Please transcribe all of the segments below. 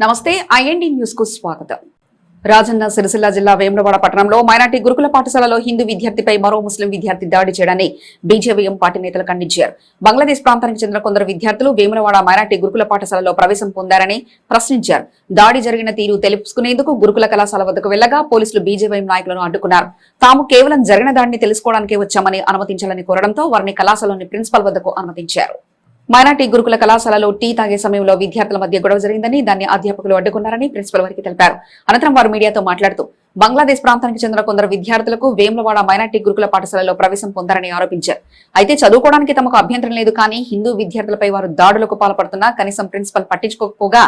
నమస్తే ఐఎన్డి న్యూస్కు స్వాగతం. రాజన్న సిరిసిల్ల జిల్లా వేములవాడ పట్టణంలో మైనార్టీ గురుకుల పాఠశాలలో హిందూ విద్యార్థిపై మరో ముస్లిం విద్యార్థి దాడి చేయడాన్ని బీజేవీఎం పార్టీ నేతలు ఖండించారు. బంగ్లాదేశ్ ప్రాంతానికి చెందిన కొందరు విద్యార్థులు వేములవాడ మైనార్టీ గురుకుల పాఠశాలలో ప్రవేశం పొందారని ప్రశ్నించారు. దాడి జరిగిన తీరు తెలుసుకునేందుకు గురుకుల కళాశాల వద్దకు వెళ్ళగా పోలీసులు బీజేవీఎం నాయకులను అడ్డుకున్నారు. తాము కేవలం జరిగిన దాడిని తెలుసుకోవడానికే వచ్చామని అనుమతించాలని కోరడంతో వారిని కళాశాలలోని ప్రిన్సిపల్ వద్దకు అనుమతించారు. మైనార్టీ గురుకుల కళాశాలలో టీ తాగే సమయంలో విద్యార్థుల మధ్య గొడవ జరిగిందని దాన్ని అధ్యాపకులు అడ్డుకున్నారని ప్రిన్సిపల్ వారికి తెలిపారు. అనంతరం వారు మీడియాతో మాట్లాడుతూ బంగ్లాదేశ్ ప్రాంతానికి చెందిన కొందరు విద్యార్థులకు వేములవాడ మైనార్టీ గురుకుల పాఠశాలలో ప్రవేశం పొందారని ఆరోపించారు. అయితే చదువుకోవడానికి తమకు అభ్యంతరం లేదు కానీ హిందూ విద్యార్థులపై వారు దాడులకు పాల్పడుతున్నా కనీసం ప్రిన్సిపల్ పట్టించుకోకపోగా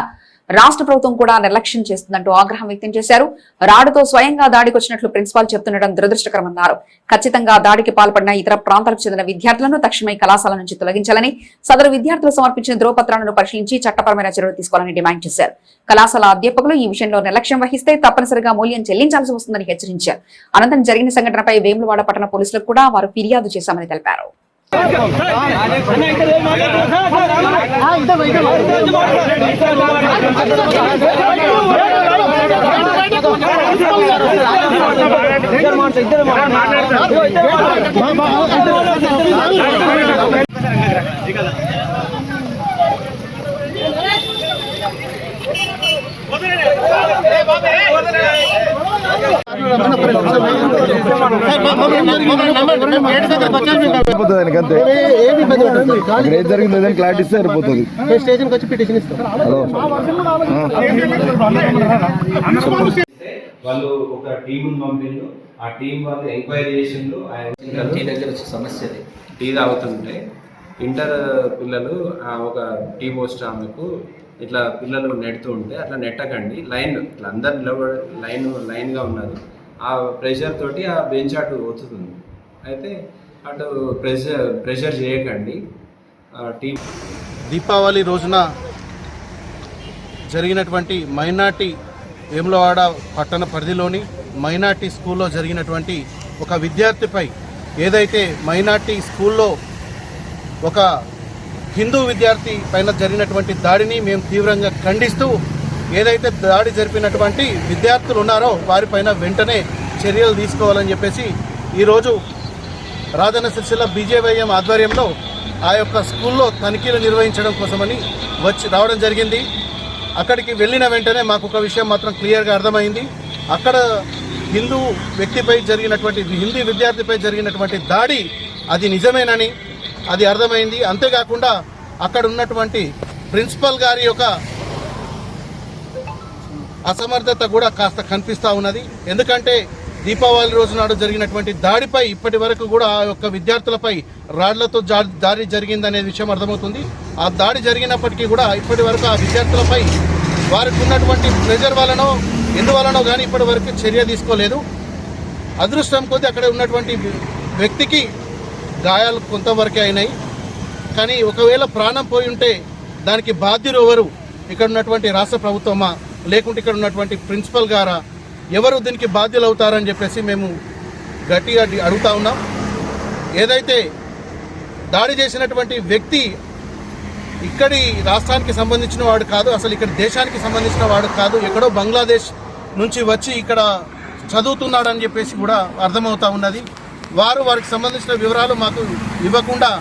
రాష్ట్ర ప్రభుత్వం కూడా నిర్లక్ష్యం చేస్తుందంటూ ఆగ్రహం వ్యక్తం చేశారు. రాడుతో స్వయంగా దాడికి వచ్చినట్లు ప్రిన్సిపాల్ చెప్తుండడం దురదృష్టకరమన్నారు. ఖచ్చితంగా దాడికి పాల్పడిన ఇతర ప్రాంతాలకు చెందిన విద్యార్థులను తక్షణమే కళాశాల నుంచి తొలగించాలని సదరు విద్యార్థులు సమర్పించిన ధ్రువపత్రాలను పరిశీలించి చట్టపరమైన చర్యలు తీసుకోవాలని డిమాండ్ చేశారు. కళాశాల అధ్యాపకులు ఈ విషయంలో నిర్లక్ష్యం వహిస్తే తప్పనిసరిగా మూల్యం చెల్లించాల్సి వస్తుందని హెచ్చరించారు. అనంతరం జరిగిన సంఘటనపై వేములవాడ పట్టణ పోలీసులకు కూడా వారు ఫిర్యాదు చేశామని తెలిపారు. సరిపోతుంది ఆయనకి అంతే అక్కడ ఏం జరిగిందో ఏదైనా క్లారిటీ ఇస్తే సరిపోతుంది స్టేషన్కి వచ్చి పిటిషన్ ఇస్తాం హలో వాళ్ళు ఒక టీం పంపిండు ఆ టీం వాళ్ళు ఎంక్వైరీ టీ దగ్గర వచ్చే సమస్య టీ తాగుతుంటే ఇంటర్ పిల్లలు ఆ ఒక టీ పోస్ట్ ఆమెకు ఇట్లా పిల్లలు నెడుతూ ఉంటే అట్లా నెట్టకండి. లైన్ ఇట్లా అందరు నిలబడి లైన్ లైన్గా ఉన్నారు ఆ ప్రెషర్ తోటి ఆ బెంచ్ అటు ఒత్తుతుంది. అయితే అటు ప్రెషర్ ప్రెషర్ చేయకండి. టీ దీపావళి రోజున జరిగినటువంటి మైనార్టీ వేములవాడ పట్టణ పరిధిలోని మైనార్టీ స్కూల్లో జరిగినటువంటి ఒక విద్యార్థిపై ఏదైతే మైనార్టీ స్కూల్లో ఒక హిందూ విద్యార్థి పైన జరిగినటువంటి దాడిని మేము తీవ్రంగా ఖండిస్తూ ఏదైతే దాడి జరిపినటువంటి విద్యార్థులు ఉన్నారో వారిపైన వెంటనే చర్యలు తీసుకోవాలని చెప్పేసి ఈరోజు రాజన్న సిరిసిల్ల బీజేవైఎం ఆధ్వర్యంలో ఆ యొక్క స్కూల్లో తనిఖీలు నిర్వహించడం కోసమని వచ్చి రావడం జరిగింది. అక్కడికి వెళ్ళిన వెంటనే మాకు ఒక విషయం మాత్రం క్లియర్గా అర్థమైంది. అక్కడ హిందూ వ్యక్తిపై జరిగినటువంటి హిందీ విద్యార్థిపై జరిగినటువంటి దాడి అది నిజమేనని అది అర్థమైంది. అంతేకాకుండా అక్కడ ఉన్నటువంటి ప్రిన్సిపల్ గారి యొక్క అసమర్థత కూడా కాస్త కనిపిస్తూ ఉన్నది. ఎందుకంటే దీపావళి రోజు నాడు జరిగినటువంటి దాడిపై ఇప్పటి వరకు కూడా ఆ యొక్క విద్యార్థులపై రాళ్ళతో దాడి జరిగిందనే విషయం అర్థమవుతుంది. ఆ దాడి జరిగినప్పటికీ కూడా ఇప్పటి వరకు ఆ విద్యార్థులపై వారికి ఉన్నటువంటి ప్రెజర్ వలనో ఎందువలనో కానీ ఇప్పటి వరకు చర్య తీసుకోలేదు. అదృష్టం కొద్దీ అక్కడ ఉన్నటువంటి వ్యక్తికి గాయాలు కొంతవరకే అయినాయి. కానీ ఒకవేళ ప్రాణం పోయి ఉంటే దానికి బాధ్యులు ఎవరు? ఇక్కడ ఉన్నటువంటి రాష్ట్ర ప్రభుత్వమా? లేకుంటే ఇక్కడ ఉన్నటువంటి ప్రిన్సిపల్ గారా? ఎవరు దీనికి బాధ్యులు అవుతారని చెప్పేసి మేము గట్టిగా అడుగుతా ఉన్నాం. ఏదైతే దాడి చేసినటువంటి వ్యక్తి ఇక్కడి రాష్ట్రానికి సంబంధించిన వాడు కాదు అసలు ఇక్కడ దేశానికి సంబంధించిన వాడు కాదు ఎక్కడో బంగ్లాదేశ్ నుంచి వచ్చి ఇక్కడ చదువుతున్నాడని చెప్పేసి కూడా అర్థమవుతా ఉన్నది. వారు వారికి సంబంధించిన వివరాలు మాకు ఇవ్వకుండా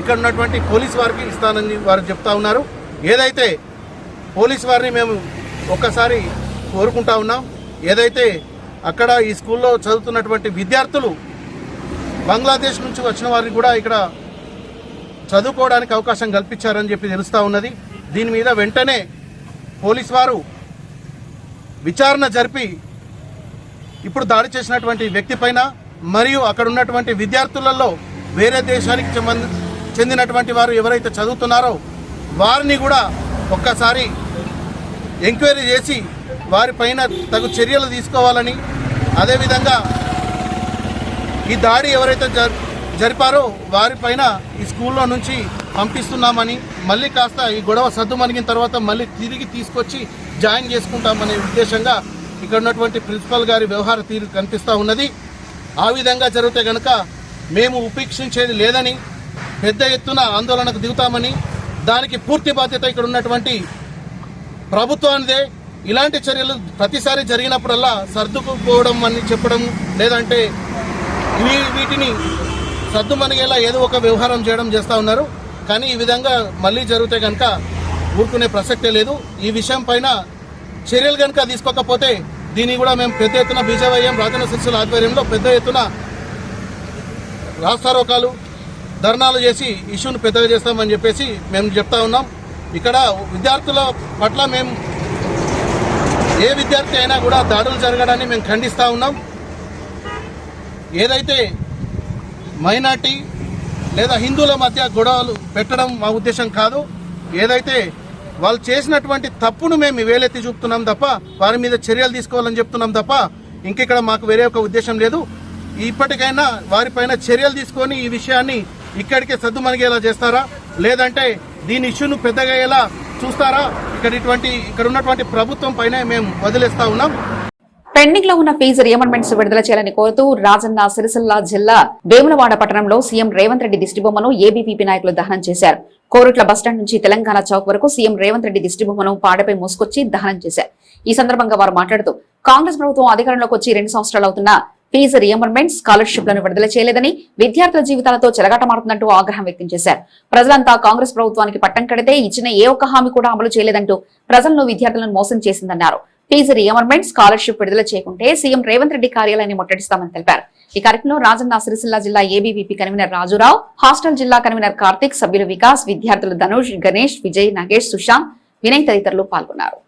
ఇక్కడ ఉన్నటువంటి పోలీస్ వారికి ఇస్తానని వారు చెప్తా ఉన్నారు. ఏదైతే పోలీస్ వారిని మేము ఒక్కసారి కోరుకుంటా ఉన్నాం ఏదైతే అక్కడ ఈ స్కూల్లో చదువుతున్నటువంటి విద్యార్థులు బంగ్లాదేశ్ నుంచి వచ్చిన వారిని కూడా ఇక్కడ చదువుకోవడానికి అవకాశం కల్పించారని చెప్పి తెలుస్తూ ఉన్నది. దీని మీద వెంటనే పోలీస్ వారు విచారణ జరిపి ఇప్పుడు దాడి చేసినటువంటి వ్యక్తి పైన మరియు అక్కడ ఉన్నటువంటి విద్యార్థులలో వేరే దేశానికి చెందినటువంటి వారు ఎవరైతే చదువుతున్నారో వారిని కూడా ఒక్కసారి ఎంక్వైరీ చేసి వారిపైన తగు చర్యలు తీసుకోవాలని అదేవిధంగా ఈ దాడి ఎవరైతే జ జరిపారో వారిపైన ఈ స్కూల్లో నుంచి పంపిస్తున్నామని మళ్ళీ కాస్త ఈ గొడవ సద్దుమణిగిన తర్వాత మళ్ళీ తిరిగి తీసుకొచ్చి జాయిన్ చేసుకుంటామనే ఉద్దేశంగా ఇక్కడ ఉన్నటువంటి ప్రిన్సిపల్ గారి వ్యవహార తీరు కనిపిస్తూ ఉన్నది. ఆ విధంగా జరిగితే కనుక మేము ఉపేక్షించేది లేదని పెద్ద ఎత్తున ఆందోళనకు దిగుతామని దానికి పూర్తి బాధ్యత ఇక్కడ ఉన్నటువంటి ప్రభుత్వానిదే. ఇలాంటి చర్యలు ప్రతిసారి జరిగినప్పుడల్లా సర్దుకుపోవడం అని చెప్పడం లేదంటే వీ వీటిని సర్దుమనిగేలా ఏదో ఒక వ్యవహారం చేయడం చేస్తూ ఉన్నారు. కానీ ఈ విధంగా మళ్ళీ జరిగితే కనుక ఊరుకునే ప్రసక్తే లేదు. ఈ విషయం పైన చర్యలు కనుక తీసుకోకపోతే దీన్ని కూడా మేము పెద్ద ఎత్తున బీజేవైఎం రాజన్న సిరిసిల్ల ఆధ్వర్యంలో పెద్ద ఎత్తున రాస్తారోకాలు ధర్నాలు చేసి ఇష్యూను పెద్దగా చేస్తామని చెప్పేసి మేము చెప్తా ఉన్నాం. ఇక్కడ విద్యార్థుల పట్ల మేము ఏ విద్యార్థి అయినా కూడా దాడులు జరగడాన్ని మేము ఖండిస్తూ ఉన్నాం. ఏదైతే మైనార్టీ లేదా హిందువుల మధ్య గొడవలు పెట్టడం మా ఉద్దేశం కాదు. ఏదైతే వాళ్ళు చేసినటువంటి తప్పును మేము వేలెత్తి చూపుతున్నాం తప్ప వారి మీద చర్యలు తీసుకోవాలని చెప్తున్నాం తప్ప ఇంకెక్కడ మాకు వేరే ఒక ఉద్దేశం లేదు. ఇప్పటికైనా వారిపైన చర్యలు తీసుకొని ఈ విషయాన్ని ఇక్కడికే సద్దుమణిగేలా చేస్తారా? లేదంటే దీని ఇష్యూను పెద్దగా ఎలా చూస్తారా? ఇక్కడ ఇటువంటి ఇక్కడ ఉన్నటువంటి ప్రభుత్వం పైన మేము వదిలేస్తా ఉన్నాం. పెండింగ్లో ఉన్న ఫీజు రియమర్మెంట్స్ విడుదల చేయాలని కోరుతూ రాజన్న సిరిసిల్ల జిల్లా వేములవాడ పట్టణంలో సీఎం రేవంత్ రెడ్డి దిష్టిబొమ్మను ఏబీపీపీ నాయకులు దహనం చేశారు. కోరుట్ల బస్టాండ్ నుంచి తెలంగాణ చౌక్ వరకు సీఎం రేవంత్ రెడ్డి దిష్టిబొమ్మను పాడపై మోసుకొచ్చి దహనం చేశారు. ఈ సందర్భంగా వారు మాట్లాడుతూ కాంగ్రెస్ ప్రభుత్వం అధికారంలోకి వచ్చి రెండు సంవత్సరాలు అవుతున్నా ఫీజు రియంబర్మెంట్ స్కాలర్షిప్లను విడుదల చేయలేదని విద్యార్థుల జీవితాలతో చెలగాటమారుతుందంటూ ఆగ్రహం వ్యక్తం చేశారు. ప్రజలంతా కాంగ్రెస్ ప్రభుత్వానికి పట్టం కడితే ఇచ్చిన ఏ ఒక్క హామీ కూడా అమలు చేయలేదంటూ ప్రజలను విద్యార్థులను మోసం చేసిందన్నారు. ఫీజు రియంబర్మెంట్ స్కాలర్షిప్ విడుదల చేయకుంటే సీఎం రేవంత్ రెడ్డి కార్యాలయాన్ని ముట్టడిస్తామని తెలిపారు. ఈ కార్యక్రమంలో రాజన్న సిరిసిల్ల జిల్లా ఏబీవీపీ కన్వీనర్ రాజురావు హాస్టల్ జిల్లా కన్వీనర్ కార్తిక్ సభ్యులు వికాస్ విద్యార్థులు ధనుష్ గణేష్ విజయ్ నాగేష్ సుశాంత్ వినయ్ తదితరులు పాల్గొన్నారు.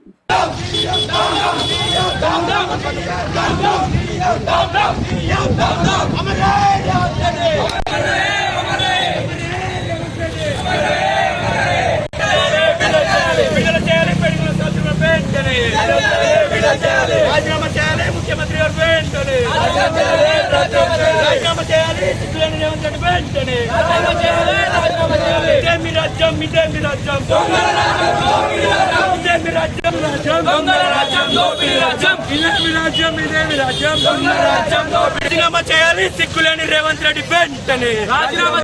విడుదల చేయాలి పెరుగుల సంచుల వెంటనే. రాజీనామా చేయాలి ముఖ్యమంత్రి గారు వెంటనే. రాజీనామా చేయాలి సిద్ధులేని రేవంత్ రెడ్డి వెంటనే. ఇదే మీ రాజ్యం ఇదే మీ రాజ్యం. ఇదే మీ రాజ్యం రాజ్యం. ఇదే మీ రాజ్యం ఇదే మీ రాజ్యం. రాజ్యం రాజీనామా చేయాలి సిగ్గులేని రేవంత్ రెడ్డి వెంటనే. రాజీనామా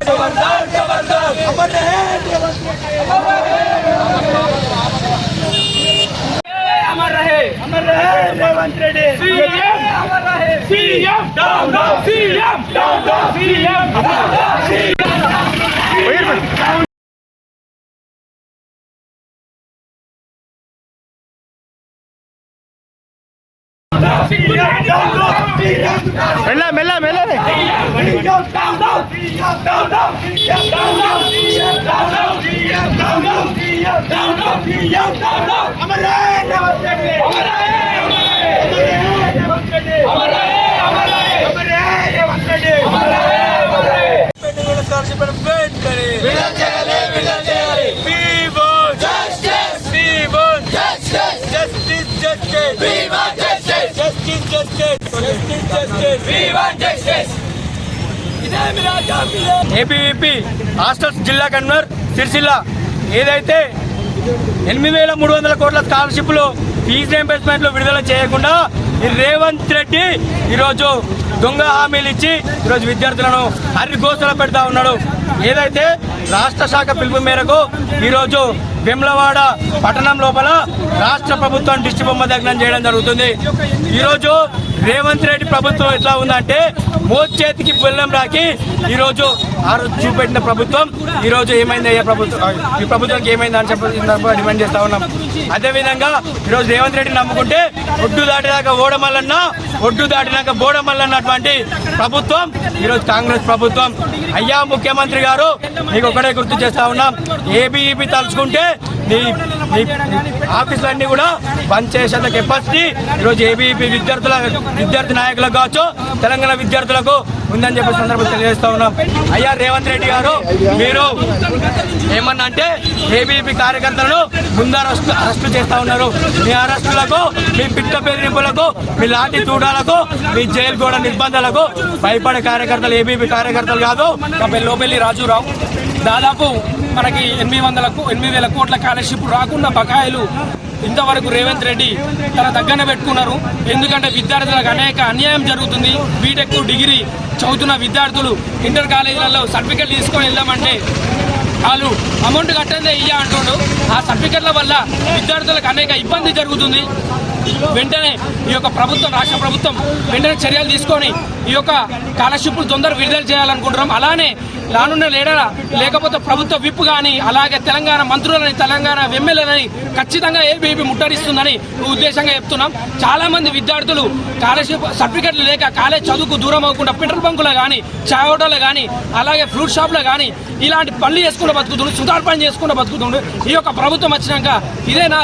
మెల్ల మెల్ల మెల్ల ఏపీవీపీ హాస్టల్స్ జిల్లా కన్వీనర్ సిరిసిల్ల. ఏదైతే ఎనిమిది వేల మూడు వందల కోట్ల స్కాలర్షిప్లు ఫీజు రీంబర్స్మెంట్లు విడుదల చేయకుండా రేవంత్ రెడ్డి ఈరోజు దొంగ హామీలు ఇచ్చి ఈరోజు విద్యార్థులను హరిగోసలో పెడతా ఉన్నాడు. ఏదైతే రాష్ట్ర శాఖ పిలుపు మేరకు ఈరోజు వెమ్లవాడ పట్టణం లోపల రాష్ట్ర ప్రభుత్వం దిష్టి బొమ్మ దగ్నం చేయడం జరుగుతుంది. ఈరోజు రేవంత్ రెడ్డి ప్రభుత్వం ఎట్లా ఉందంటే మోచేతికి బెల్లం రాకి ఈరోజు ఆ రోజు చూపెట్టిన ప్రభుత్వం ఈరోజు ఏమైంది అయ్యా ప్రభుత్వం? ఈ ప్రభుత్వానికి ఏమైంది అని చెప్పి డిమాండ్ చేస్తా ఉన్నాం. అదేవిధంగా ఈరోజు రేవంత్ రెడ్డి నమ్ముకుంటే ఒడ్డు దాటినాక ఓడమల్లన్న ఒడ్డు దాటినాక బోడమల్లన్నటువంటి ప్రభుత్వం ఈరోజు కాంగ్రెస్ ప్రభుత్వం. అయ్యా ముఖ్యమంత్రి గారు మీకు ఒకటే గుర్తు చేస్తా ఉన్నాం. ఏబీఈపీ తలుచుకుంటే నీ ఆఫీసులన్నీ కూడా బంద్ చేసేంత కెపాసిటీ ఈరోజు ఏబీపీ విద్యార్థుల విద్యార్థి నాయకులకు కావచ్చు తెలంగాణ విద్యార్థులకు ఉందని చెప్పి సందర్భం తెలియజేస్తా ఉన్నాం. అయ్యా రేవంత్ రెడ్డి గారు మీరు ఏమన్నా అంటే ఏబీపీ కార్యకర్తలను ముందరస్తు అరెస్టు చేస్తా ఉన్నారు. మీ అరెస్టులకు మీ పిట్ట బెదిరింపులకు మీ లాఠీ చూడాలకు మీ జైలు కూడా నిర్బంధాలకు భయపడే కార్యకర్తలు ఏబీపీ కార్యకర్తలు కాదు లోపల్లి రాజురావు. దాదాపు మనకి ఎనిమిది వందలకు ఎనిమిది వేల కోట్ల స్కాలర్షిప్ రాకుండా బకాయిలు ఇంతవరకు రేవంత్ రెడ్డి తన దగ్గర పెట్టుకున్నారు. ఎందుకంటే విద్యార్థులకు అనేక అన్యాయం జరుగుతుంది. బీటెక్ డిగ్రీ చదువుతున్న విద్యార్థులు ఇంటర్ కాలేజీలలో సర్టిఫికెట్ తీసుకొని వెళ్దామంటే వాళ్ళు అమౌంట్ కట్టందే ఇయ్య అంటుండు. ఆ సర్టిఫికెట్ల వల్ల విద్యార్థులకు అనేక ఇబ్బంది జరుగుతుంది. వెంటనే ఈ యొక్క ప్రభుత్వం రాష్ట్ర ప్రభుత్వం వెంటనే చర్యలు తీసుకొని ఈ యొక్క స్కాలర్షిప్లు తొందర విడుదల చేయాలనుకుంటున్నాం. అలానే రానున్న లేడరా లేకపోతే ప్రభుత్వ విప్ కానీ అలాగే తెలంగాణ మంత్రులని తెలంగాణ ఎమ్మెల్యేలని ఖచ్చితంగా ఏబీపీ ముట్టడిస్తుందని ఉద్దేశంగా చెప్తున్నాం. చాలా మంది విద్యార్థులు స్కాలర్షిప్ సర్టిఫికెట్లు లేక కాలేజ్ చదువుకు దూరం అవ్వకుండా పెట్రోల్ బంకులో కానీ చాయ్ హోటల్లో కానీ అలాగే ఫ్రూట్ షాప్లో కానీ ఇలాంటి పనులు చేసుకుంటూ బతుకుతుండ్రు సుధార్పణ చేసుకుంటూ బతుకుతుండ్రు ఈ యొక్క ప్రభుత్వం వచ్చినాక ఇదేనా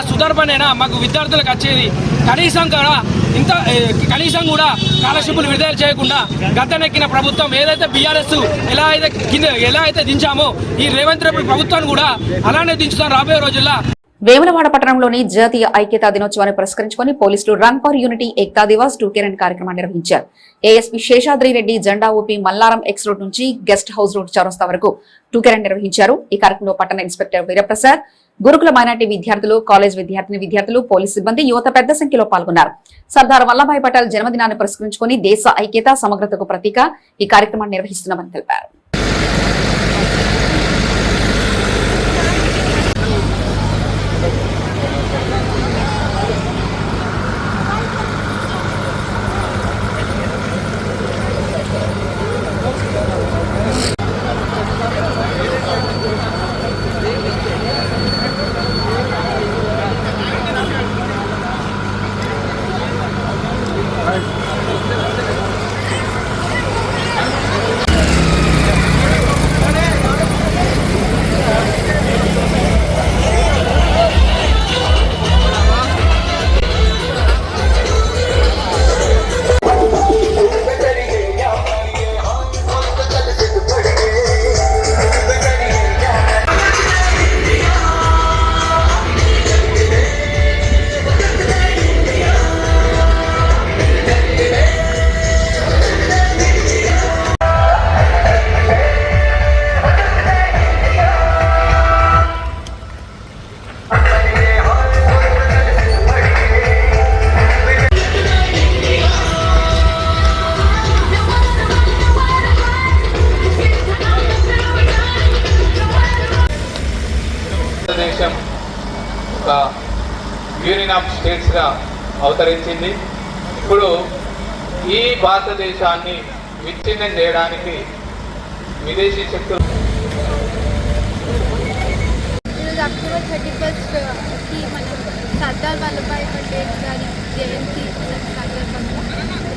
నా మాకు విద్యార్థులకు వచ్చేది. కనీసం కూడా ఇంత కనీసం కూడా స్కాలర్షిప్లు విడుదల చేయకుండా గద్దెనెక్కిన ప్రభుత్వం ఏదైతే బీఆర్ఎస్ ఎలా అయితే కింద ఎలా అయితే దించామో ఈ రేవంత్ రెడ్డి ప్రభుత్వాన్ని కూడా అలానే దించుతాం రాబోయే రోజుల్లో. వేములవాడ పట్టణంలోని జాతీయ ఐక్యతా దినోత్సవాన్ని పురస్కరించుకుని పోలీసులు run for unity Ekta Diwas two K run కార్యక్రమాన్ని నిర్వహించారు. ఏఎస్పీ శేషాద్రి రెడ్డి జెండా ఊపి మల్లారం ఎక్స్ రోడ్ నుంచి గెస్ట్ హౌస్ రోడ్ చౌరస్తా వరకు టూ కిరణ్ నిర్వహించారు. ఈ కార్యక్రమంలో పట్టణ ఇన్స్పెక్టర్ వీరప్రసాద్ గురుకుల మైనార్టీ విద్యార్థులు కాలేజ్ విద్యార్థిని విద్యార్థులు పోలీస్ సిబ్బంది యువత పెద్ద సంఖ్యలో పాల్గొన్నారు. సర్దార్ వల్లభాయ్ పటేల్ జన్మదినాన్ని పురస్కరించుకుని దేశ ఐక్యత సమగ్రతకు ప్రతీక ఈ కార్యక్రమాన్ని నిర్వహిస్తున్నామని తెలిపారు. యూనియన్ ఆఫ్ స్టేట్స్గా అవతరించింది. ఇప్పుడు ఈ భారతదేశాన్ని విచ్ఛిన్నం చేయడానికి విదేశీ శక్తులు అక్టోబర్ థర్టీ ఫస్ట్కి మనం సర్దార్ వల్లభాయ్ పటేల్ గారి జయంతి సందర్భంగా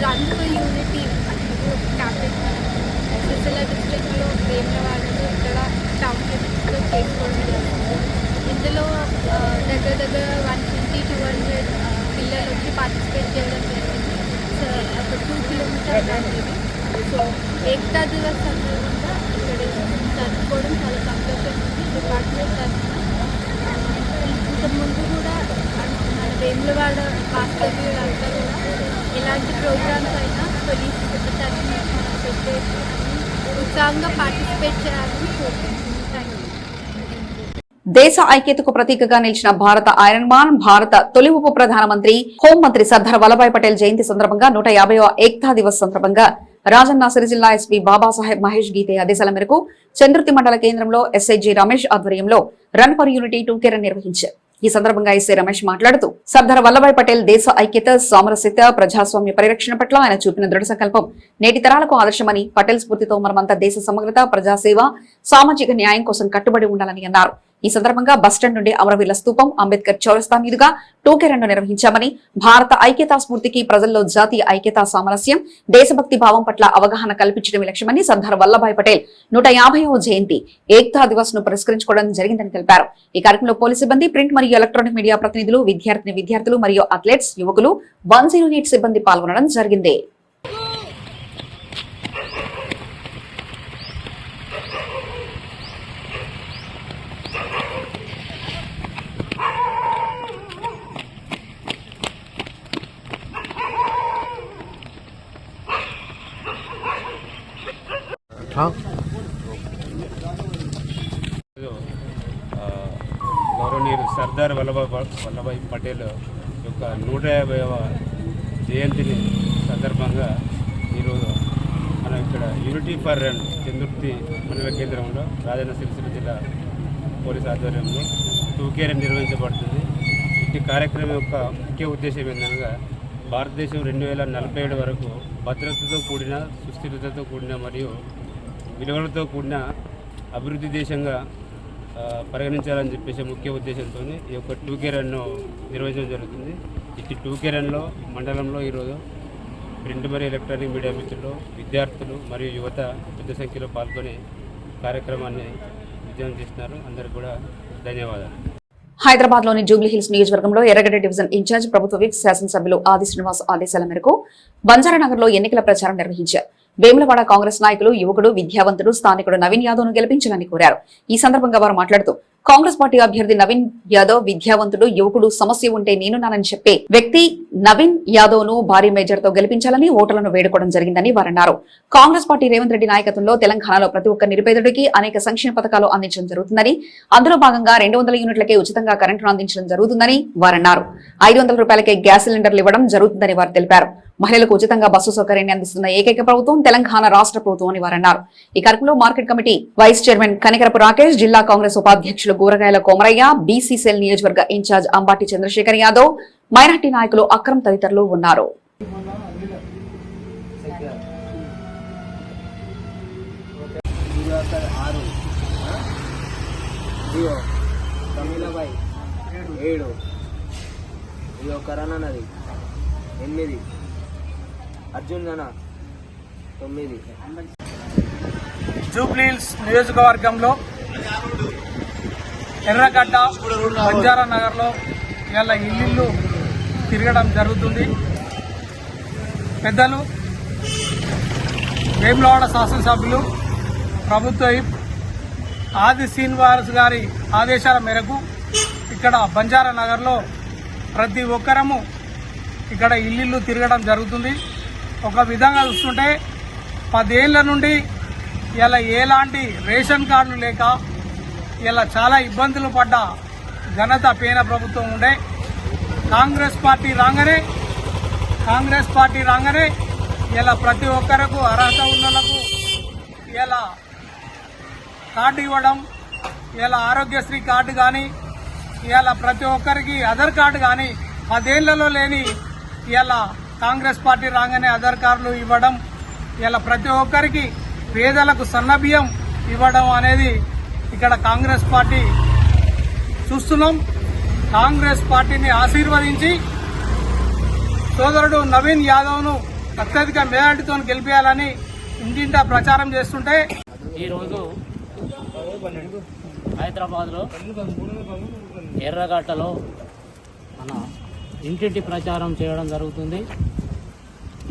run for unity campaign Sircilla డిస్ట్రిక్ట్లో వేములవాడలో ఇక్కడ టౌన్లో చేసుకోవడం జరుగుతుంది ఇందులో దగ్గర దగ్గర వన్ ఫిఫ్టీ టూ హండ్రెడ్ పిల్లలు వచ్చి పార్టిసిపేట్ చేయడం జరిగింది. సో ఒక టూ కిలోమీటర్స్ అనేది సో ఏకతా దివస్ సందర్భంగా ఇక్కడ జరుపుకోవడం చాలా సంతోషం ఉంది. డిపార్ట్మెంట్ తరఫున ఇంతకుముందు కూడా మన వేములవాడ వాస్తవ్యులంతా కూడా ఎలాంటి ప్రోగ్రామ్స్ అయినా పోలీస్ తరఫున ఉత్సాహంగా పార్టిసిపేట్ చేయాలని కోరుకుంటున్నాను దేశ ఐక్యతకు ప్రతీకగా నిలిచిన భారత ఐరన్ మాన్ భారత తొలి ఉప ప్రధానమంత్రి హోంమంత్రి సర్దార్ వల్లభాయ్ పటేల్ జయంతి సందర్భంగా నూట యాభైవ ఏక్తా దివస్ సందర్భంగా రాజన్న సిరిజిల్లా ఎస్పీ బాబాసాహెబ్ మహేష్ గీతే ఆదేశాల మేరకు చంద్రుతి మండల కేంద్రంలో ఎస్ఐజి రమేష్ ఆధ్వర్యంలో రన్ ఫర్ యూనిటీ టూ నిర్వహించారు. ఈ సందర్భంగా ఎస్ఐ రమేష్ మాట్లాడుతూ సర్దార్ వల్లభాయ్ పటేల్ దేశ ఐక్యత సామరస్యత ప్రజాస్వామ్య పరిరక్షణ పట్ల ఆయన చూపిన దృఢ సంకల్పం నేటి తరాలకు ఆదర్శమని పటేల్ స్ఫూర్తితో మనమంతా దేశ సమగ్రత ప్రజాసేవ సామాజిక న్యాయం కోసం కట్టుబడి ఉండాలని అన్నారు. ఈ సందర్భంగా బస్టాండ్ నుండి అమరవీరుల స్థూపం అంబేద్కర్ చౌరస్తా మీదుగా టోకెరన్ను నిర్వహించామని భారత ఐక్యతా స్ఫూర్తికి ప్రజల్లో జాతీయ ఐక్యతా సామరస్యం దేశభక్తి భావం పట్ల అవగాహన కల్పించడమే లక్ష్యమని సర్దార్ వల్లభాయ్ పటేల్ నూట జయంతి ఏక్తా దివస్ను పురస్కరించుకోవడం జరిగిందని తెలిపారు. ఈ కార్యక్రమంలో పోలీసు సిబ్బంది ప్రింట్ మరియు ఎలక్ట్రానిక్ మీడియా ప్రతినిధులు విద్యార్థిని విద్యార్థులు మరియు అథ్లెట్స్ యువకులు వన్ సిబ్బంది పాల్గొనడం జరిగింది. వల్లభాయ్ వల్లభాయ్ పటేల్ యొక్క నూట యాభైవ జయంతిని సందర్భంగా ఈరోజు మనం ఇక్కడ యూనిటీ ఫర్ రన్ చందుర్తి మండల కేంద్రంలో రాజన్న సిరిసిల్ల జిల్లా పోలీస్ ఆధ్వర్యంలో టూకేరం నిర్వహించబడుతుంది. ఈ కార్యక్రమం యొక్క ముఖ్య ఉద్దేశం ఏంటనగా భారతదేశం రెండు వేల నలభై ఏడు వరకు భద్రతతో కూడిన సుస్థిరతతో కూడిన మరియు విలువలతో కూడిన అభివృద్ధి దేశంగా పరిగణించాలని చెప్పేసి ముఖ్య ఉద్దేశంతో ఈ యొక్క టూకే రన్ను నిర్వహించడం జరుగుతుంది. ఈ టూకే రన్లో మండలంలో ఈరోజు ప్రింట్ మరియు ఎలక్ట్రానిక్ మీడియా మిత్రులు విద్యార్థులు మరియు యువత పెద్ద సంఖ్యలో పాల్గొని కార్యక్రమాన్ని విజయం చేస్తున్నారు. అందరికీ కూడా ధన్యవాదాలు. హైదరాబాద్లోని జూబ్లీ హిల్స్ నియోజకవర్గంలో ఎర్రగడ్డ డివిజన్ ఇన్ఛార్జ్ ప్రభుత్వ విప్ శాసనసభ్యులు ఆది శ్రీనివాస్ ఆదేశాల మేరకు బంజారానగర్లో ఎన్నికల ప్రచారం నిర్వహించారు. వేములవాడ కాంగ్రెస్ నాయకులు యువకుడు విద్యావంతుడు స్థానికుడు నవీన్ యాదవ్ను గెలిపించాలని కోరారు. ఈ సందర్భంగా వారు మాట్లాడుతూ కాంగ్రెస్ పార్టీ అభ్యర్థి నవీన్ యాదవ్ విద్యావంతుడు యువకుడు సమస్య ఉంటే నేనున్నానని చెప్పే వ్యక్తి నవీన్ యాదవ్ను భారీ మేజర్తో గెలిపించాలని ఓటర్లను వేడుకోవడం జరిగిందని వారన్నారు. కాంగ్రెస్ పార్టీ రేవంత్ రెడ్డి నాయకత్వంలో తెలంగాణలో ప్రతి ఒక్క నిరుపేదడికి అనేక సంక్షేమ పథకాలు అందించడం జరుగుతుందని అందులో భాగంగా రెండు వందల యూనిట్లకే ఉచితంగా కరెంటును అందించడం జరుగుతుందని వారన్నారు. ఐదు వందల రూపాయలకే గ్యాస్ సిలిండర్లు ఇవ్వడం జరుగుతుందని వారు తెలిపారు. మహిళలకు ఉచితంగా బస్సు సౌకర్యాన్ని అందిస్తున్న ఏకైక ప్రభుత్వం తెలంగాణ రాష్ట్ర ప్రభుత్వం అని వారన్నారు. ఈ కార్యక్రమంలో market committee vice chairman Kanikarapu Rakesh జిల్లా కాంగ్రెస్ ఉపాధ్యక్షులు గూరగాయల కోమరయ్య బీసీసీఎల్ నియోజకవర్గ ఇన్ఛార్జ్ అంబాటి చంద్రశేఖర్ యాదవ్ మైనార్టీ నాయకులు అక్రమ్ తదితరులు ఉన్నారు. ఇదిగో ఏడు ఇదిగో కరణ్ అన్నది ఎనిమిది అర్జున్ గణ తొమ్మిది జూబ్లీహిల్స్ నియోజకవర్గంలో ఎర్రగడ్డ బంజారా నగర్లో ఇలా ఇల్లు తిరగడం జరుగుతుంది. పెద్దలు వేములవాడ శాసనసభ్యులు ప్రభుత్వ ఆది శ్రీనివాస్ గారి ఆదేశాల మేరకు ఇక్కడ బంజారా నగర్లో ప్రతి ఒక్కరము ఇక్కడ ఇల్లు తిరగడం జరుగుతుంది. ఒక విధంగా చూస్తుంటే పదేళ్ళ నుండి ఇలా ఎలాంటి రేషన్ కార్డులు లేక ఇలా చాలా ఇబ్బందులు పడ్డ ఘనత పేన ప్రభుత్వం ఉండే. కాంగ్రెస్ పార్టీ రాగానే కాంగ్రెస్ పార్టీ రాగానే ఇలా ప్రతి ఒక్కరకు అర్హత ఉన్నలకు ఇలా కార్డు ఇవ్వడం ఇలా ఆరోగ్యశ్రీ కార్డు కానీ ఇలా ప్రతి ఒక్కరికి ఆధార్ కార్డు కానీ పదేళ్ళలో లేని ఇలా కాంగ్రెస్ పార్టీ రాగానే ఆధార్ కార్డులు ఇవ్వడం ఇలా ప్రతి ఒక్కరికి పేదలకు సన్నబియ్యం ఇవ్వడం అనేది ఇక్కడ కాంగ్రెస్ పార్టీ చూస్తున్నాం. కాంగ్రెస్ పార్టీని ఆశీర్వదించి సోదరుడు నవీన్ యాదవ్ను అత్యధిక మెజార్టీతో గెలిపేయాలని ఇంటింటా ప్రచారం చేస్తుంటే ఈరోజు హైదరాబాద్లో ఎర్రగట్టలో మన ఇంటింటి ప్రచారం చేయడం జరుగుతుంది.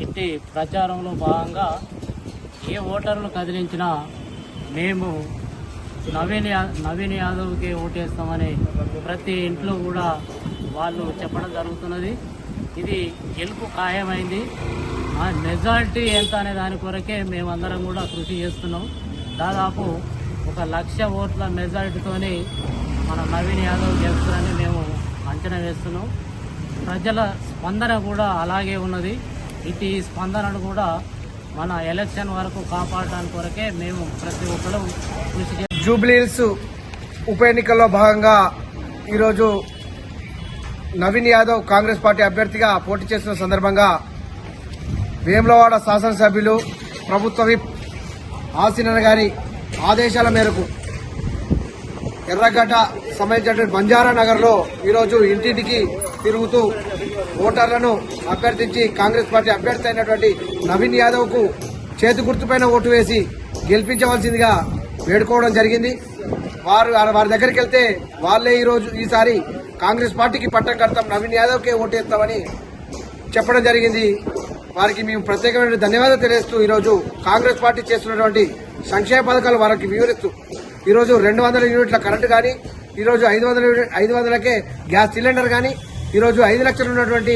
ఇంటి ప్రచారంలో భాగంగా ఏ ఓటర్లు కదిలించినా మేము నవీన్ నవీన్ యాదవ్కి ఓటేస్తామని ప్రతి ఇంట్లో కూడా వాళ్ళు చెప్పడం జరుగుతున్నది. ఇది గెలుపు ఖాయమైంది. ఆ మెజారిటీ ఎంత అనే దాని కొరకే మేమందరం కూడా కృషి చేస్తున్నాం. దాదాపు ఒక లక్ష ఓట్ల మెజారిటీతోని మన నవీన్ యాదవ్ గెలుస్తారని మేము అంచనా వేస్తున్నాం. ప్రజల స్పందన కూడా అలాగే ఉన్నది. ఇటు ఈ స్పందనను కూడా మన ఎలక్షన్ వరకు కాపాడటానికి కొరకే మేము ప్రతి ఒక్కరు కృషి జూబ్లీహిల్స్ ఉప ఎన్నికల్లో భాగంగా ఈరోజు నవీన్ యాదవ్ కాంగ్రెస్ పార్టీ అభ్యర్థిగా పోటీ చేసిన సందర్భంగా వేములవాడ శాసనసభ్యులు ప్రభుత్వ విప్ ఆసినర్ గారి ఆదేశాల మేరకు ఎర్రగడ్డ సంబంధించినటువంటి బంజారా నగర్లో ఈరోజు ఇంటింటికి తిరుగుతూ ఓటర్లను అభ్యర్థించి కాంగ్రెస్ పార్టీ అభ్యర్థి అయినటువంటి నవీన్ యాదవ్కు చేతి గుర్తుపైన ఓటు వేసి గెలిపించవలసిందిగా వేడుకోవడం జరిగింది. వారు వారి దగ్గరికి వెళ్తే వాళ్ళే ఈరోజు ఈసారి కాంగ్రెస్ పార్టీకి పట్టం కడతాం నవీన్ యాదవ్కే ఓటేస్తామని చెప్పడం జరిగింది. వారికి మేము ప్రత్యేకమైన ధన్యవాదాలు తెలియజేస్తూ ఈరోజు కాంగ్రెస్ పార్టీ చేస్తున్నటువంటి సంక్షేమ పథకాలు వారికి వివరిస్తూ ఈరోజు రెండు వందల యూనిట్ల కరెంటు కానీ ఈరోజు ఐదు వందల యూనిట్ ఐదు వందలకే గ్యాస్ సిలిండర్ కానీ ఈరోజు ఐదు లక్షలు ఉన్నటువంటి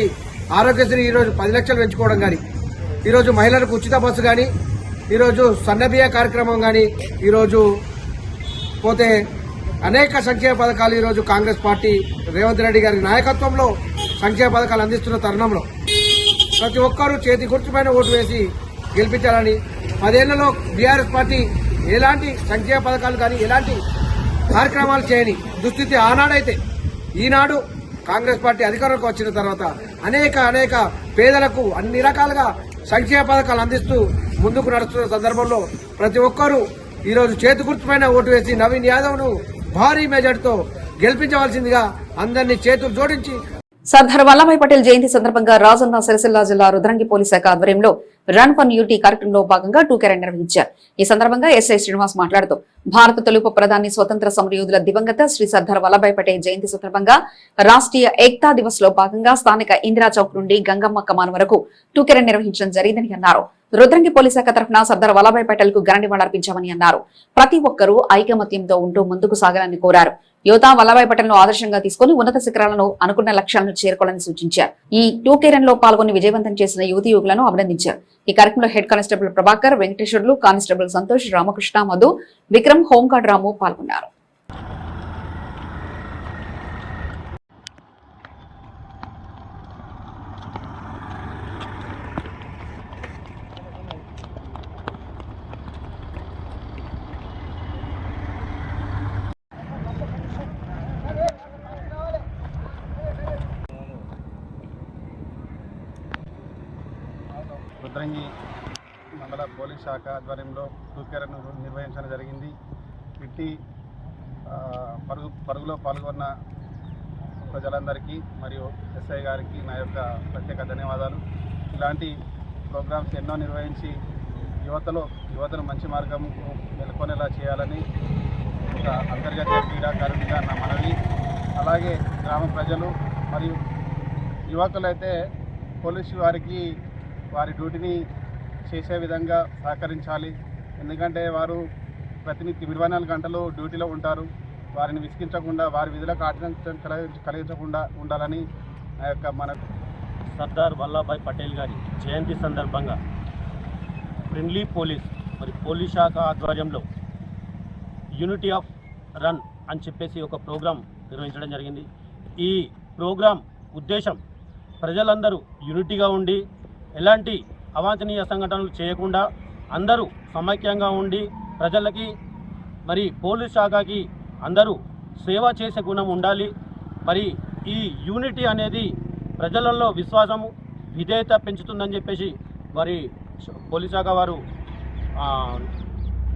ఆరోగ్యశ్రీ ఈరోజు పది లక్షలు పెంచుకోవడం కానీ ఈరోజు మహిళలకు ఉచిత బస్సు కానీ ఈరోజు సన్నబియా కార్యక్రమం కానీ ఈరోజు పోతే అనేక సంక్షేమ పథకాలు ఈరోజు కాంగ్రెస్ పార్టీ రేవంత్ రెడ్డి గారి నాయకత్వంలో సంక్షేమ పథకాలు అందిస్తున్న తరుణంలో ప్రతి ఒక్కరూ చేతి గుర్తుపైన ఓటు వేసి గెలిపించాలని పదేళ్ళలో బీఆర్ఎస్ పార్టీ ఎలాంటి సంక్షేమ పథకాలు కానీ ఎలాంటి కార్యక్రమాలు చేయని దుస్థితి ఆనాడైతే ఈనాడు కాంగ్రెస్ పార్టీ అధికారంలోకి వచ్చిన తర్వాత అనేక అనేక పేదలకు అన్ని రకాలుగా సంక్షేమ పథకాలు అందిస్తూ ముందుకు నడుస్తున్న సందర్భంలో ప్రతి ఒక్కరూ ఈరోజు చేతి గుర్తుపైన ఓటు వేసి నవీన్ యాదవ్ను భారీ మెజార్టీతో గెలిపించవలసిందిగా అందరినీ చేతులు జోడించి సర్దార్ వల్లభాయ్ పటేల్ జయంతి సందర్భంగా రాజన్న సిరిసిల్ల జిల్లా రుద్రంగి పోలీస్ శాఖ ఆధ్వర్యంలో రన్ ఫర్ యూటీ కార్యక్రమంలో భాగంగా టూకెరన్ నిర్వహించారు. ఈ సందర్భంగా ఎస్ఐ శ్రీనివాస్ మాట్లాడుతూ భారత తొలుపు ప్రధాని స్వతంత్ర సమరయోధుల దివంగత శ్రీ సర్దార్ వల్లభాయ్ పటేల్ జయంతి సందర్భంగా రాష్ట్రీయ ఏక్తా దివస్లో భాగంగా స్థానిక ఇందిరా చౌక్ నుండి గంగమ్మ కమాన్ వరకు టూకెరన్ నిర్వహించడం జరిగిందని అన్నారు. రుద్రంగి పోలీస్ శాఖ తరఫున సర్దార్ వల్లభాయ్ పటేల్కు ఘన నివాళులర్పించామని అన్నారు. ప్రతి ఒక్కరూ ఐకమత్యంతో ఉంటూ ముందుకు సాగాలని కోరారు. యువత వల్లభాయ్ పటేల్ను ఆదర్శంగా తీసుకుని ఉన్నత శిఖరాలను అనుకున్న లక్ష్యాలను చేరుకోవాలని సూచించారు. ఈ టూకేరన్లో పాల్గొని విజయవంతం చేసిన యువతి యువకులను అభినందించారు. ఈ కార్యక్రమంలో head constable Prabhakar Venkateswarlu constable Santosh Ramakrishna Madhu Vikram home guard Ramu పాల్గొన్నారు రుద్రంగి మండల పోలీస్ శాఖ ఆధ్వర్యంలో టూకెరను నిర్వహించడం జరిగింది. ఇట్టి పరుగు పరుగులో పాల్గొన్న ప్రజలందరికీ మరియు ఎస్ఐ గారికి నా యొక్క ప్రత్యేక ధన్యవాదాలు. ఇలాంటి ప్రోగ్రామ్స్ ఎన్నో నిర్వహించి యువతలో యువతను మంచి మార్గం నెలకొనేలా చేయాలని ఒక అంతర్గత క్రీడాకారుడిగా నా మనవి. అలాగే గ్రామ ప్రజలు మరియు యువకులైతే పోలీసు వారికి వారి డ్యూటీని చేసే విధంగా సహకరించాలి. ఎందుకంటే వారు ప్రతినిత్యం ఇరవై నాలుగు గంటలు డ్యూటీలో ఉంటారు. వారిని విసిగించకుండా వారి విధులకు ఆటంకం కలిగించకుండా ఉండాలని నా యొక్క మన సర్దార్ వల్లభాయ్ పటేల్ గారి జయంతి సందర్భంగా ఫ్రెండ్లీ పోలీస్ మరి పోలీస్ శాఖ ఆధ్వర్యంలో యూనిటీ ఆఫ్ రన్ అని చెప్పేసి ఒక ప్రోగ్రాం నిర్వహించడం జరిగింది. ఈ ప్రోగ్రాం ఉద్దేశం ప్రజలందరూ యూనిటీగా ఉండి ఎలాంటి అవాంఛనీయ సంఘటనలు చేయకుండా అందరూ సమైక్యంగా ఉండి ప్రజలకి మరి పోలీస్ శాఖకి అందరూ సేవ చేసే గుణం ఉండాలి. మరి ఈ యూనిటీ అనేది ప్రజలలో విశ్వాసము విధేయత పెంచుతుందని చెప్పేసి మరి పోలీస్ శాఖ వారు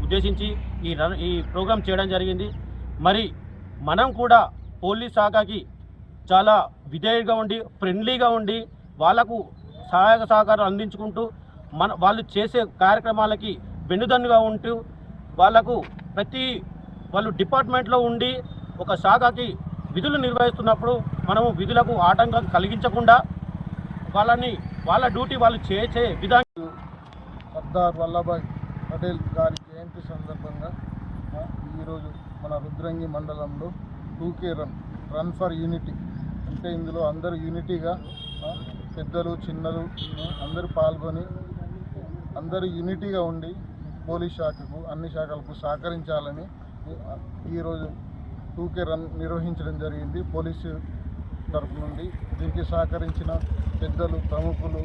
ఉద్దేశించి ఈ రన్ ఈ ప్రోగ్రాం చేయడం జరిగింది. మరి మనం కూడా పోలీస్ శాఖకి చాలా విధేయుగా ఉండి ఫ్రెండ్లీగా ఉండి వాళ్ళకు సహాయక సహకారం అందించుకుంటూ మన వాళ్ళు చేసే కార్యక్రమాలకి వెన్నుదన్నుగా ఉంటూ వాళ్ళకు ప్రతి వాళ్ళు డిపార్ట్మెంట్లో ఉండి ఒక శాఖకి విధులు నిర్వహిస్తున్నప్పుడు మనము విధులకు ఆటంకం కలిగించకుండా వాళ్ళని వాళ్ళ డ్యూటీ వాళ్ళు చేసే విధానం సర్దార్ వల్లభాయ్ పటేల్ గారి జయంతి సందర్భంగా ఈరోజు మన రుద్రంగి మండలంలో two K run run for unity అంటే ఇందులో అందరూ యూనిటీగా పెద్దలు చిన్నలు అందరూ పాల్గొని అందరూ యూనిటీగా ఉండి పోలీస్ శాఖకు అన్ని శాఖలకు సహకరించాలని ఈరోజు టూకే రన్ నిర్వహించడం జరిగింది. పోలీసు తరపు నుండి దీనికి సహకరించిన పెద్దలు ప్రముఖులు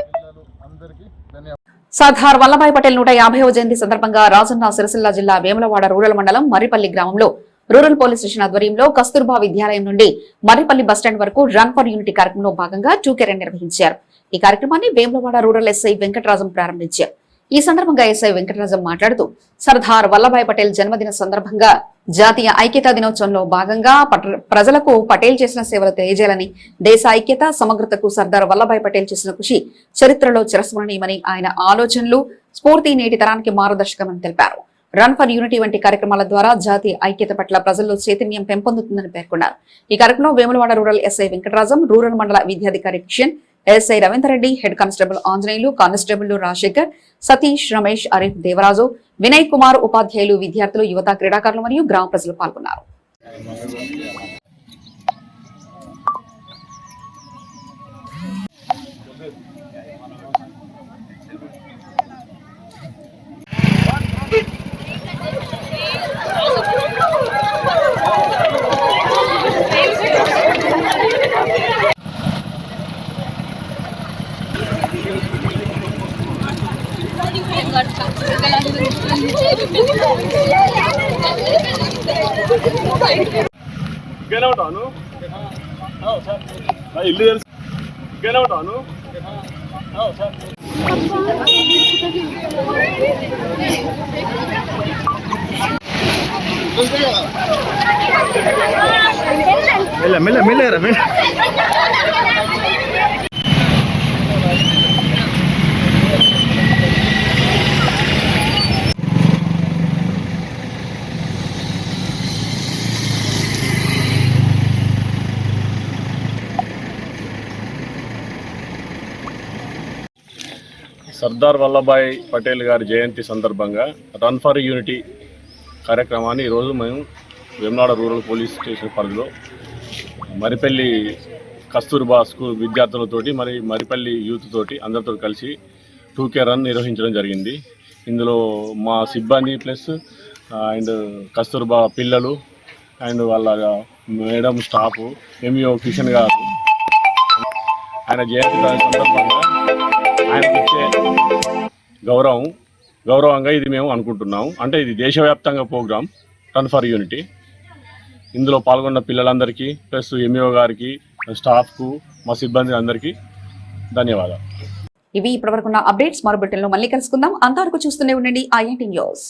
పిల్లలు అందరికీ ధన్యవాదాలు. సర్దార్ వల్లభాయ్ పటేల్ నూట యాభైవ జయంతి సందర్భంగా రాజన్న సిరిసిల్ల జిల్లా వేములవాడ రూరల్ మండలం మర్రిపల్లి గ్రామంలో రూరల్ పోలీస్ స్టేషన్ ఆధ్వర్యంలో కస్తూర్బా విద్యాలయం నుండి మర్రిపల్లి బస్టాండ్ వరకు రన్ ఫర్ యూనిటీ కార్యక్రమంలో భాగంగా టూకెరన్ నిర్వహించారు. ఈ కార్యక్రమాన్ని వేములవాడ రూరల్ ఎస్ఐ వెంకటరాజం ప్రారంభించారు. ఈ సందర్భంగా ఎస్ఐ వెంకటరాజం మాట్లాడుతూ సర్దార్ వల్లభాయ్ పటేల్ జన్మదిన సందర్భంగా జాతీయ ఐక్యతా దినోత్సవంలో భాగంగా పట- ప్రజలకు పటేల్ చేసిన సేవలు తెలియజేయాలని దేశ ఐక్యత సమగ్రతకు సర్దార్ వల్లభాయ్ పటేల్ చేసిన కృషి చరిత్రలో చిరస్మరణీయమని ఆయన ఆలోచనలు స్ఫూర్తి నేటి తరానికి మార్గదర్శకమని తెలిపారు. రన్ ఫర్ యూనిటీ వంటి కార్యక్రమాల ద్వారా జాతీయ ఐక్యత పట్ల ప్రజల్లో చైతన్యం పెంపొందుతుందని పేర్కొన్నారు. ఈ కార్యక్రమంలో Vemulawada rural SI Venkatarajam rural మండల విద్యాధికారి Kishan SI Ravinder Reddy head constable Anjaneyulu constable Rajasekhar Satish Ramesh Arif Devaraju Vinay Kumar ఉపాధ్యాయులు విద్యార్థులు యువత క్రీడాకారులు మరియు గ్రామ ప్రజలు పాల్గొన్నారు. ఇల్లు తెలుసు. ఇక్కడే ఉంటాను సార్ మెల్ల మెల్ల మెల్లరా మెల్ల. సర్దార్ వల్లభాయ్ పటేల్ గారి జయంతి సందర్భంగా రన్ ఫర్ యూనిటీ కార్యక్రమాన్ని ఈరోజు మేము వేమనాడ రూరల్ పోలీస్ స్టేషన్ పరిధిలో మరిపల్లి కస్తూర్బా స్కూల్ విద్యార్థులతోటి మరి మరిపల్లి యూత్ తోటి అందరితో కలిసి టూ కే రన్ నిర్వహించడం జరిగింది. ఇందులో మా సిబ్బంది ప్లస్ అండ్ కస్తూర్బా పిల్లలు అండ్ వాళ్ళ మేడం స్టాఫ్ ఎంఈఓ కిషన్ గారు. ఆయన జయంతి సందర్భంగా ఆయనకు ఇచ్చే గౌరవం గౌరవంగా ఇది మేము అనుకుంటున్నాము. అంటే ఇది దేశవ్యాప్తంగా ప్రోగ్రాం రన్ ఫర్ యూనిటీ. ఇందులో పాల్గొన్న పిల్లలందరికీ ప్లస్ ఎంఈఓ గారికి స్టాఫ్కు మా సిబ్బంది అందరికీ ధన్యవాదాలు. ఇవి ఇప్పటివరకున్న అప్డేట్స్. మరో బులెటిన్లో మళ్ళీ కలుసుకుందాం. అంతవరకు చూస్తూనే ఉండండి ఐఎన్టీ న్యూస్.